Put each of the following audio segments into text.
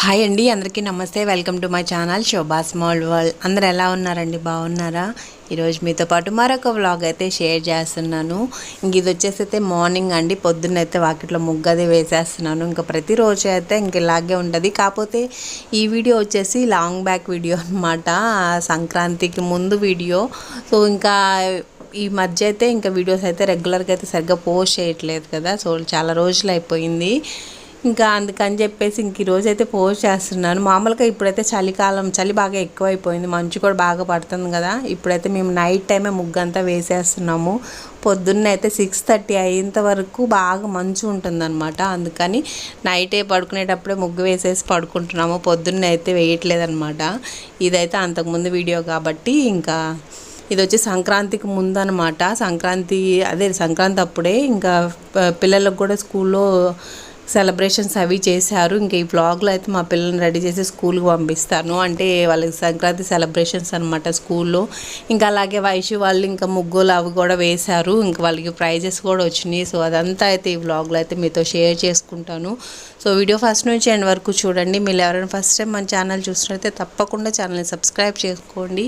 Hi అండి అందరికీ నమస్తే. Welcome to my channel Shobha small world అందరు ఎలా ఉన్నారండి? బాగున్నారా? ఈరోజు మీతో పాటు మరొక వ్లాగ్ అయితే షేర్ చేస్తున్నాను. ఇంక ఇది వచ్చేసి అయితే మార్నింగ్ అండి. పొద్దున్న అయితే వాకిట్లో ముగ్గది వేసేస్తున్నాను. ఇంకా ప్రతిరోజు అయితే ఇంక ఇలాగే ఉంటుంది కాకపోతే ఈ వీడియో వచ్చేసి లాంగ్ బ్యాక్ వీడియో అనమాట సంక్రాంతికి ముందు వీడియో. సో ఇంకా ఈ మధ్య అయితే ఇంకా వీడియోస్ అయితే రెగ్యులర్గా అయితే సరిగ్గా పోస్ట్ చేయట్లేదు కదా. సో చాలా రోజులు అయిపోయింది. ఇంకా అందుకని చెప్పేసి ఇంక ఈరోజు అయితే పోస్ట్ చేస్తున్నాను. మామూలుగా ఇప్పుడైతే చలికాలం చలి బాగా ఎక్కువైపోయింది. మంచు కూడా బాగా పడుతుంది కదా. ఇప్పుడైతే మేము నైట్ టైమే ముగ్గంతా వేసేస్తున్నాము. పొద్దున్న అయితే సిక్స్ థర్టీ అయ్యేంత వరకు బాగా మంచు ఉంటుందన్నమాట. అందుకని నైటే పడుకునేటప్పుడే ముగ్గు వేసేసి పడుకుంటున్నాము. పొద్దున్న అయితే వేయట్లేదన్నమాట. ఇదైతే అంతకుముందు వీడియో కాబట్టి ఇంకా ఇది వచ్చి సంక్రాంతికి ముందు అనమాట సంక్రాంతి అదే సంక్రాంతి అప్పుడే ఇంకా పిల్లలకు కూడా స్కూల్లో సెలబ్రేషన్స్ అవి చేశారు. ఇంకా ఈ బ్లాగ్లో అయితే మా పిల్లల్ని రెడీ చేసి స్కూల్కి పంపిస్తాను. అంటే వాళ్ళకి సంక్రాంతి సెలబ్రేషన్స్ అనమాట స్కూల్లో. ఇంకా అలాగే వైషు వాళ్ళు ఇంకా ముగ్గులు అవి కూడా వేశారు. ఇంకా వాళ్ళకి ప్రైజెస్ కూడా వచ్చినాయి. సో అదంతా అయితే ఈ వ్లాగ్లో అయితే మీతో షేర్ చేసుకుంటాను. సో వీడియో ఫస్ట్ నుంచి ఎండ్ వరకు చూడండి. మీరు ఎవరైనా ఫస్ట్ టైం మన ఛానల్ చూసినట్లయితే తప్పకుండా ఛానల్ని సబ్స్క్రైబ్ చేసుకోండి.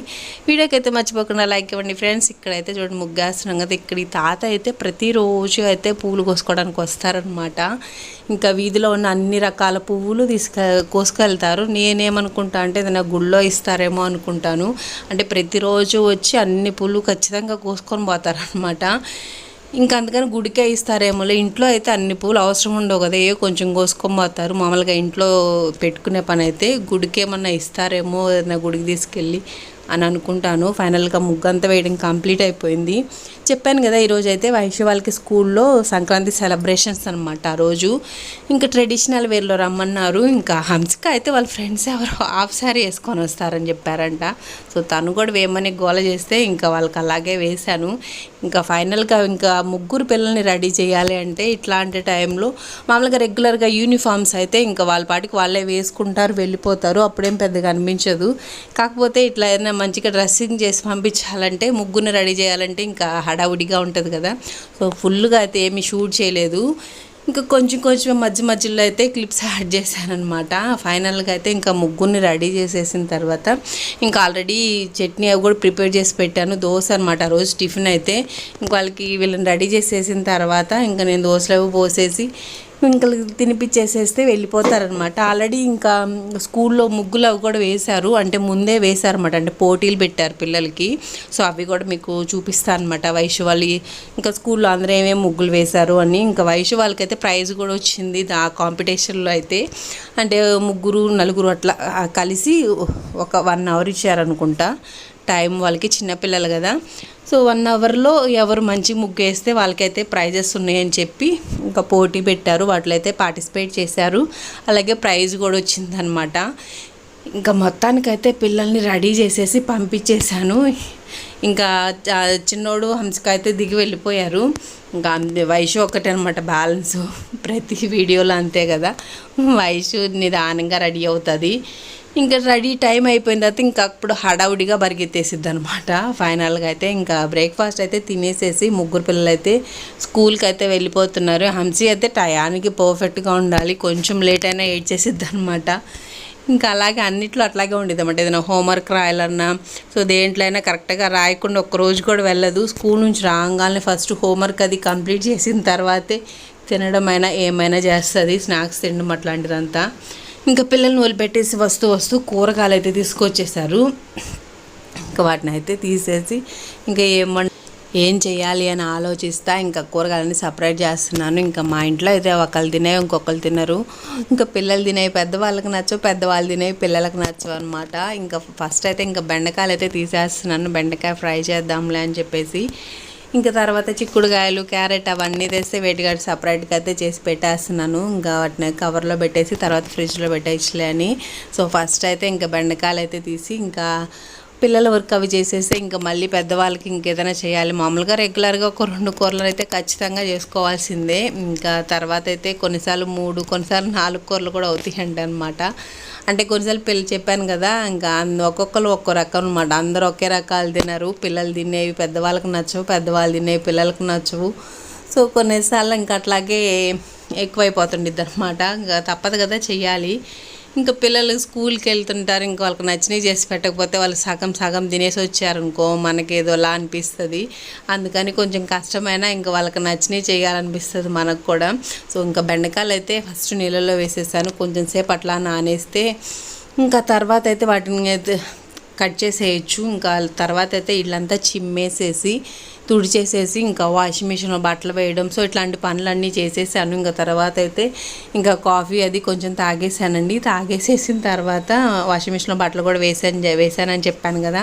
వీడియోకి అయితే మర్చిపోకుండా లైక్ ఇవ్వండి. ఫ్రెండ్స్ ఇక్కడైతే చూడండి ముగ్గేస్తున్నాం కదా ఇక్కడ ఈ తాత అయితే ప్రతిరోజు అయితే పువ్వులు కోసుకోవడానికి వస్తారనమాట ఇంకా వీధిలో ఉన్న అన్ని రకాల పువ్వులు తీసుక కోసుకెళ్తారు. నేనేమనుకుంటా అంటే ఏదైనా గుళ్ళో ఇస్తారేమో అనుకుంటాను. అంటే ప్రతిరోజు వచ్చి అన్ని పువ్వులు ఖచ్చితంగా కోసుకొని పోతారనమాట ఇంకా అందుకని గుడికే ఇస్తారేమోలే. ఇంట్లో అయితే అన్ని పూలు అవసరం ఉండవు కదా ఏ కొంచెం కోసుకొని పోతారు. మామూలుగా ఇంట్లో పెట్టుకునే పని అయితే గుడికేమన్నా ఇస్తారేమో ఏదైనా గుడికి తీసుకెళ్ళి అని అనుకుంటాను. ఫైనల్గా ముగ్గు అంతా వేయడం కంప్లీట్ అయిపోయింది. చెప్పాను కదా ఈరోజు అయితే వైశ్య వాళ్ళకి స్కూల్లో సంక్రాంతి సెలబ్రేషన్స్ అనమాట ఆ రోజు. ఇంకా ట్రెడిషనల్ వేర్లో రమ్మన్నారు. ఇంకా హంసిక అయితే వాళ్ళ ఫ్రెండ్స్ ఎవరు హాఫ్ శారీ వేసుకొని వస్తారని చెప్పారంట. సో తను కూడా వేయమని గోల చేస్తే ఇంకా వాళ్ళకి అలాగే వేశాను. ఇంకా ఫైనల్గా ఇంకా ముగ్గురు పిల్లల్ని రెడీ చేయాలి అంటే ఇట్లాంటి టైంలో మామూలుగా రెగ్యులర్గా యూనిఫామ్స్ అయితే ఇంకా వాళ్ళ పాటికి వాళ్ళే వేసుకుంటారు వెళ్ళిపోతారు. అప్పుడేం పెద్దగా అనిపించదు. కాకపోతే ఇట్లా ఏదైనా మంచిగా డ్రెస్సింగ్ చేసి పంపించాలంటే ముగ్గురిని రెడీ చేయాలంటే ఇంకా హడావుడిగా ఉంటుంది కదా. సో ఫుల్గా అయితే ఏమీ షూట్ చేయలేదు. ఇంకా కొంచెం కొంచెం మధ్య మధ్యలో అయితే క్లిప్స్ యాడ్ చేశానమాట ఫైనల్గా అయితే ఇంకా ముగ్గురిని రెడీ చేసేసిన తర్వాత ఇంకా ఆల్రెడీ చట్నీ అవి కూడా ప్రిపేర్ చేసి పెట్టాను. దోశ అనమాట రోజు టిఫిన్ అయితే ఇంక వాళ్ళకి వీళ్ళని రెడీ చేసేసిన తర్వాత ఇంకా నేను దోశలు అవి పోసేసి ఇంకా తినిపించేసేస్తే వెళ్ళిపోతారనమాట. ఆల్రెడీ ఇంకా స్కూల్లో ముగ్గులు అవి కూడా వేశారు. అంటే ముందే వేశారనమాట. అంటే పోటీలు పెట్టారు పిల్లలకి. సో అవి కూడా మీకు చూపిస్తాను అనమాట వైశ్య వాళ్ళు ఇంకా స్కూల్లో అందరూ ఏమేమి ముగ్గులు వేశారు అని. ఇంకా వైశ్య వాళ్ళకైతే ప్రైజ్ కూడా వచ్చింది ఆ కాంపిటీషన్లో అయితే. అంటే ముగ్గురు నలుగురు అట్లా కలిసి ఒక వన్ అవర్ ఇచ్చారనుకుంటా. టైం వాళ్ళకి చిన్నపిల్లలు కదా. సో వన్ అవర్లో ఎవరు మంచి ముగ్గు వేస్తే వాళ్ళకైతే ప్రైజెస్ ఉన్నాయని చెప్పి ఇంకా పోటీ పెట్టారు. వాటిలో అయితే పార్టిసిపేట్ చేశారు. అలాగే ప్రైజ్ కూడా వచ్చిందనమాట ఇంకా మొత్తానికైతే పిల్లల్ని రెడీ చేసేసి పంపించేశాను. ఇంకా చిన్నోడు హంసక అయితే దిగి వెళ్ళిపోయారు. ఇంకా వయసు ఒకటే అనమాట బ్యాలెన్స్. ప్రతి వీడియోలో అంతే కదా. వయసు నిదానంగా రెడీ అవుతుంది. ఇంకా రెడీ టైం అయిపోయిన తర్వాత ఇంకా అప్పుడు హడావుడిగా బరిగెత్తేసిద్ది అనమాట ఫైనల్గా అయితే ఇంకా బ్రేక్ఫాస్ట్ అయితే తినేసేసి ముగ్గురు పిల్లలు అయితే స్కూల్కి అయితే వెళ్ళిపోతున్నారు. హంసీ అయితే టయానికి పర్ఫెక్ట్గా ఉండాలి కొంచెం లేట్ అయినా ఏడ్చేసిద్ది అనమాట ఇంకా అలాగే అన్నిట్లో అట్లాగే ఉండేది అనమాట ఏదైనా హోంవర్క్ రాయాలన్నా సో దేంట్లో అయినా కరెక్ట్గా రాయకుండా ఒక్క రోజు కూడా వెళ్ళదు. స్కూల్ నుంచి రాగానే ఫస్ట్ హోంవర్క్ అది కంప్లీట్ చేసిన తర్వాతే తినడం అయినా ఏమైనా చేస్తుంది స్నాక్స్ తినడం అట్లాంటిదంతా. ఇంకా పిల్లల్ని వదిలిపెట్టేసి వస్తూ వస్తూ కూరగాయలు అయితే తీసుకొచ్చేసారు. ఇంకా వాటిని అయితే తీసేసి ఇంకా ఏమన్నా ఏం చేయాలి అని ఆలోచిస్తా ఇంకా కూరగాయలని సపరేట్ చేస్తున్నాను. ఇంకా మా ఇంట్లో అయితే ఒకళ్ళు తినే ఇంకొకరు తినరు. ఇంకా పిల్లలు తినేవి పెద్దవాళ్ళకి నచ్చవు పెద్దవాళ్ళు తినేవి పిల్లలకు నచ్చవు అనమాట ఇంకా ఫస్ట్ అయితే ఇంకా బెండకాయలు అయితే తీసేస్తున్నాను. బెండకాయ ఫ్రై చేద్దాంలే అని చెప్పేసి ఇంకా తర్వాత చిక్కుడుకాయలు క్యారెట్ అవన్నీ తెస్తే వేటిగా సపరేట్గా అయితే చేసి పెట్టేస్తున్నాను. ఇంకా వాటిని కవర్లో పెట్టేసి తర్వాత ఫ్రిడ్జ్లో పెట్టేయచ్చులే అని. సో ఫస్ట్ అయితే ఇంకా బెండకాయలు అయితే తీసి ఇంకా పిల్లల వర్క్ అవి చేసేస్తే ఇంకా మళ్ళీ పెద్దవాళ్ళకి ఇంకేదైనా చేయాలి. మామూలుగా రెగ్యులర్గా ఒక రెండు కూరలు అయితే ఖచ్చితంగా చేసుకోవాల్సిందే. ఇంకా తర్వాత అయితే కొన్నిసార్లు మూడు కొన్నిసార్లు నాలుగు కూరలు కూడా అవుతాయండి అనమాట అంటే కొన్నిసార్లు పిల్లలు చెప్పాను కదా ఇంకా ఒక్కొక్కరు ఒక్కో రకం అనమాట అందరూ ఒకే రకాలు తినరు. పిల్లలు తినేవి పెద్దవాళ్ళకి నచ్చవు పెద్దవాళ్ళు తినేవి పిల్లలకు నచ్చవు. సో కొన్నిసార్లు ఇంకా అట్లాగే ఎక్కువైపోతుండిద్ది అనమాట ఇంకా తప్పదు కదా చెయ్యాలి. ఇంకా పిల్లలు స్కూల్కి వెళ్తుంటారు ఇంకా వాళ్ళకి నచ్చినవి చేసి పెట్టకపోతే వాళ్ళు సగం సగం తినేసి వచ్చారనుకో మనకి ఏదోలా అనిపిస్తుంది. అందుకని కొంచెం కష్టమైనా ఇంకా వాళ్ళకి నచ్చినవి చేయాలనిపిస్తుంది మనకు కూడా. సో ఇంకా బెండకాయలు అయితే ఫస్ట్ నీళ్ళలో వేసేసాను. కొంచెం సేపు అట్లా నానేస్తే ఇంకా తర్వాత అయితే వాటిని అయితే కట్ చేసేయచ్చు. ఇంకా తర్వాత అయితే ఇళ్ళంతా చిమ్మేసేసి తుడిచేసేసి ఇంకా వాషింగ్ మిషన్లో బట్టలు వేయడం. సో ఇట్లాంటి పనులన్నీ చేసేసాను. ఇంకా తర్వాత అయితే ఇంకా కాఫీ అది కొంచెం తాగేసానండి. తాగేసేసిన తర్వాత వాషింగ్ మిషన్లో బట్టలు కూడా వేసాను వేసానని చెప్పాను కదా.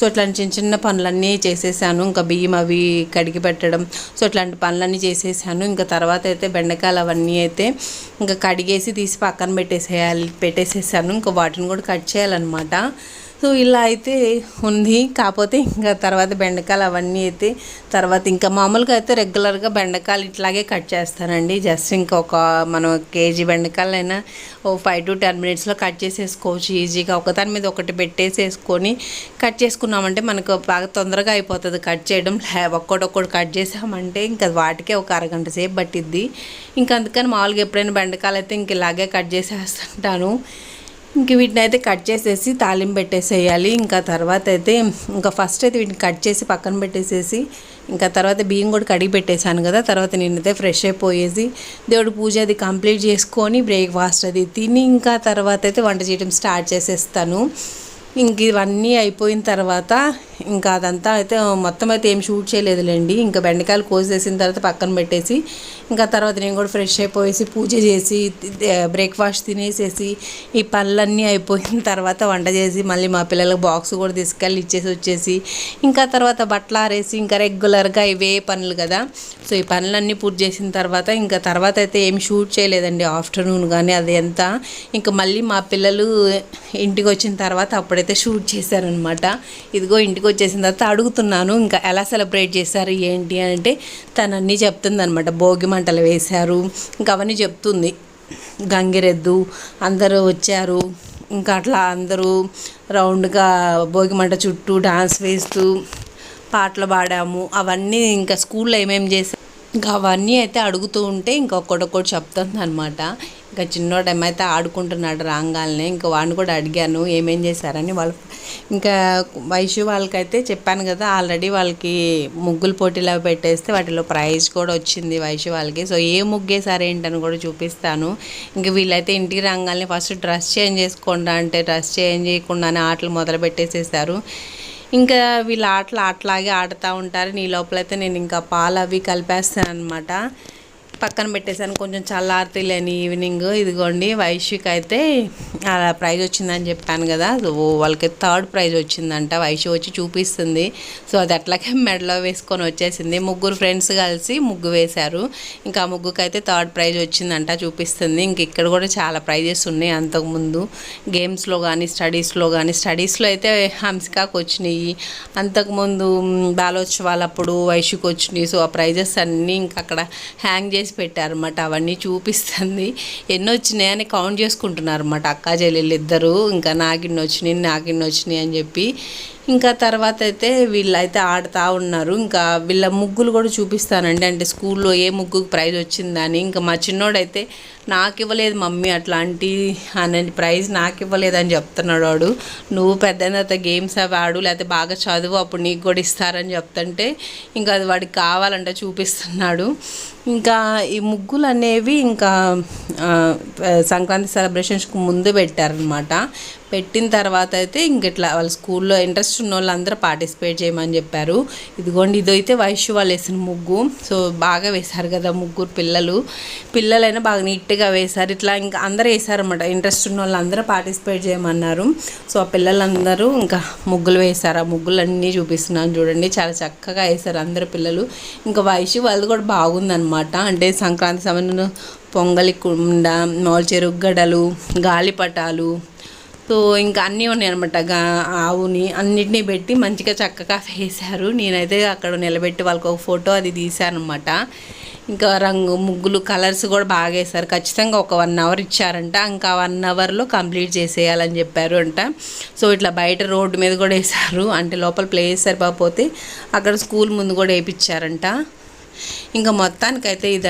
సో ఇట్లాంటి చిన్న చిన్న పనులన్నీ చేసేసాను. ఇంకా బియ్యం అవి కడిగి పెట్టడం. సో ఇట్లాంటి పనులన్నీ చేసేసాను. ఇంకా తర్వాత అయితే బెండకాయలు అవన్నీ అయితే ఇంకా కడిగేసి తీసి పక్కన పెట్టేసేయాలి పెట్టేసేసాను. ఇంకా వాటిని కూడా కట్ చేయాలన్నమాట. సో ఇలా అయితే ఉంది. కాకపోతే ఇంకా తర్వాత బెండకాయలు అవన్నీ అయితే తర్వాత ఇంకా మామూలుగా అయితే రెగ్యులర్గా బెండకాయలు ఇట్లాగే కట్ చేస్తానండి. జస్ట్ ఇంకా ఒక మనం కేజీ బెండకాయలు అయినా ఓ ఫైవ్ టు టెన్ మినిట్స్లో కట్ చేసేసుకోవచ్చు. ఈజీగా ఒకదాని మీద ఒకటి పెట్టేసేసుకొని కట్ చేసుకున్నామంటే మనకు బాగా తొందరగా అయిపోతుంది కట్ చేయడం. ఒక్కొక్కటి కట్ చేసామంటే ఇంకా వాటికే ఒక అరగంట సేపు పట్టిద్ది. ఇంకా అందుకని మామూలుగా ఎప్పుడైనా బెండకాయలు అయితే ఇంక ఇలాగే కట్ చేసేస్తుంటాను. ఇంక వీటిని అయితే కట్ చేసేసి తాలింపు పెట్టేసేయాలి. ఇంకా తర్వాత అయితే ఇంకా ఫస్ట్ అయితే వీటిని కట్ చేసి పక్కన పెట్టేసేసి ఇంకా తర్వాత బియ్యం కూడా కడిగి పెట్టేశాను కదా. తర్వాత నేనైతే ఫ్రెష్ అయిపోయేసి దేవుడు పూజ అది కంప్లీట్ చేసుకొని బ్రేక్ఫాస్ట్ అది తిని ఇంకా తర్వాత అయితే వంట చేయడం స్టార్ట్ చేసేస్తాను. ఇంక ఇవన్నీ అయిపోయిన తర్వాత ఇంకా అదంతా అయితే మొత్తం అయితే ఏం షూట్ చేయలేదులేండి. ఇంకా బెండకాయలు కోసేసిన తర్వాత పక్కన పెట్టేసి ఇంకా తర్వాత నేను కూడా ఫ్రెష్ అయిపోయేసి పూజ చేసి బ్రేక్ఫాస్ట్ తినేసేసి ఈ పనులన్నీ అయిపోయిన తర్వాత వంట చేసి మళ్ళీ మా పిల్లలకు బాక్స్ కూడా తీసుకెళ్ళి ఇచ్చేసి వచ్చేసి ఇంకా తర్వాత బట్టలు ఆరేసి ఇంకా రెగ్యులర్గా ఇవే పనులు కదా. సో ఈ పనులన్నీ పూర్తి చేసిన తర్వాత ఇంకా తర్వాత అయితే ఏం షూట్ చేయలేదండి. ఆఫ్టర్నూన్ కానీ అది ఎంత. ఇంకా మళ్ళీ మా పిల్లలు ఇంటికి వచ్చిన తర్వాత అప్పుడైతే షూట్ చేశారనమాట ఇదిగో ఇంటికి ఇంటికి వచ్చేసిన తర్వాత అడుగుతున్నాను ఇంకా ఎలా సెలబ్రేట్ చేశారు ఏంటి అంటే తను అన్నీ చెప్తుంది అనమాట భోగి మంటలు వేశారు ఇంకా అవన్నీ చెప్తుంది. గంగిరెద్దు అందరూ వచ్చారు ఇంకా అట్లా అందరూ రౌండ్గా భోగి మంట చుట్టూ డాన్స్ వేస్తూ పాటలు పాడాము. అవన్నీ ఇంకా స్కూల్లో ఏమేమి చేసాం ఇంకా అవన్నీ అయితే అడుగుతూ ఉంటే ఇంకొకటి ఒక్కొక్కటి చెప్తుంది అనమాట ఇంకా చిన్నోడు ఏమైతే ఆడుకుంటున్నాడు రాగాలనే ఇంకా వాడిని కూడా అడిగాను ఏమేం చేశారని? వాళ్ళు ఇంకా వయసు వాళ్ళకైతే చెప్పాను కదా ఆల్రెడీ వాళ్ళకి ముగ్గులు పోటీలు పెట్టేస్తే వాటిలో ప్రైజ్ కూడా వచ్చింది వయసు వాళ్ళకి. సో ఏ ముగ్గేసారు ఏంటని కూడా చూపిస్తాను. ఇంకా వీళ్ళైతే ఇంటికి రాగానే ఫస్ట్ డ్రెస్ చేంజ్ చేసుకోండి అంటే డ్రెస్ చేంజ్ చేయకుండానే ఆటలు మొదలు పెట్టేసేసారు ఇంకా వీళ్ళు ఆటలు ఆటలాగే ఆడుతూ ఉంటారు. నీ లోపలైతే నేను ఇంకా పాలు అవి కలిపేస్తాను అనమాట పక్కన పెట్టేశాను. కొంచెం చల్లారితేలేని ఈవినింగ్ ఇదిగోండి వైశ్విక్ అయితే అలా ప్రైజ్ వచ్చిందని చెప్పాను కదా. వాళ్ళకి థర్డ్ ప్రైజ్ వచ్చిందంట. వైశ్య వచ్చి చూపిస్తుంది. సో అది అట్లాగే మెడలో వేసుకొని వచ్చేసింది. ముగ్గురు ఫ్రెండ్స్ కలిసి ముగ్గు వేశారు. ఇంకా ఆ ముగ్గుకి అయితే థర్డ్ ప్రైజ్ వచ్చిందంట చూపిస్తుంది. ఇంక ఇక్కడ కూడా చాలా ప్రైజెస్ ఉన్నాయి అంతకుముందు. గేమ్స్లో కానీ స్టడీస్లో కానీ స్టడీస్లో అయితే హంసికాకు వచ్చినాయి. అంతకుముందు వాళ్ళప్పుడు వైశ్యకు వచ్చినాయి. సో ఆ ప్రైజెస్ అన్నీ ఇంకా అక్కడ హ్యాంగ్ చేసి పెట్టారన్నమాట. అవన్నీ చూపిస్తుంది. ఎన్ని వచ్చినాయని కౌంట్ చేసుకుంటున్నారు అన్నమాట అక్కా చెల్లెళ్ళు ఇద్దరు ఇంకా నాకిన్ని వచ్చినాయి నాకిన్ని వచ్చినాయి అని చెప్పి. ఇంకా తర్వాత అయితే వీళ్ళైతే ఆడుతూ ఉన్నారు. ఇంకా వీళ్ళ ముగ్గులు కూడా చూపిస్తానండి. అంటే స్కూల్లో ఏ ముగ్గుకు ప్రైజ్ వచ్చిందని. ఇంకా మా చిన్నోడైతే నాకు ఇవ్వలేదు మమ్మీ అట్లాంటి అనే ప్రైజ్ నాకు ఇవ్వలేదు అని చెప్తున్నాడు వాడు. నువ్వు పెద్ద తర్వాత గేమ్స్ అవి ఆడు లేకపోతే బాగా చదువు అప్పుడు నీకు కూడా ఇస్తారని చెప్తుంటే ఇంకా అది వాడికి కావాలంటే చూపిస్తున్నాడు. ఇంకా ఈ ముగ్గులు అనేవి ఇంకా సంక్రాంతి సెలబ్రేషన్స్కి ముందు పెట్టారనమాట పెట్టిన తర్వాత అయితే ఇంక ఇట్లా వాళ్ళ స్కూల్లో ఇంట్రెస్ట్ ఉన్న వాళ్ళందరూ పార్టిసిపేట్ చేయమని చెప్పారు. ఇదిగోండి ఇదైతే వైశ్య వాళ్ళు వేసిన ముగ్గు. సో బాగా వేశారు కదా ముగ్గురు పిల్లలు. పిల్లలైనా బాగా నీట్గా వేశారు. ఇట్లా ఇంకా అందరూ వేశారనమాట ఇంట్రెస్ట్ ఉన్న వాళ్ళందరూ పార్టిసిపేట్ చేయమన్నారు. సో ఆ పిల్లలందరూ ఇంకా ముగ్గులు వేశారు. ఆ ముగ్గులన్నీ చూపిస్తున్నాను చూడండి. చాలా చక్కగా వేశారు అందరు పిల్లలు. ఇంకా వైశ్య వాళ్ళది కూడా అనమాట అంటే సంక్రాంతి సమయంలో పొంగలి కుండ మోల్ చెరుకు గడలు గాలిపటాలు. సో ఇంకా అన్నీ ఉన్నాయి అనమాట ఆవుని అన్నిటినీ పెట్టి మంచిగా చక్కగా వేశారు. నేనైతే అక్కడ నిలబెట్టి వాళ్ళకి ఒక ఫోటో అది తీశాను అనమాట ఇంకా రంగు ముగ్గులు కలర్స్ కూడా బాగా వేశారు. ఖచ్చితంగా ఒక వన్ అవర్ ఇచ్చారంట. ఇంకా వన్ అవర్లో కంప్లీట్ చేసేయాలని చెప్పారు అంట. సో ఇట్లా బయట రోడ్డు మీద కూడా వేశారు. అంటే లోపల ప్లేస్ సరిపోతే అక్కడ స్కూల్ ముందు కూడా వేయించారంట ఇంకా మొత్తానికైతే ఇది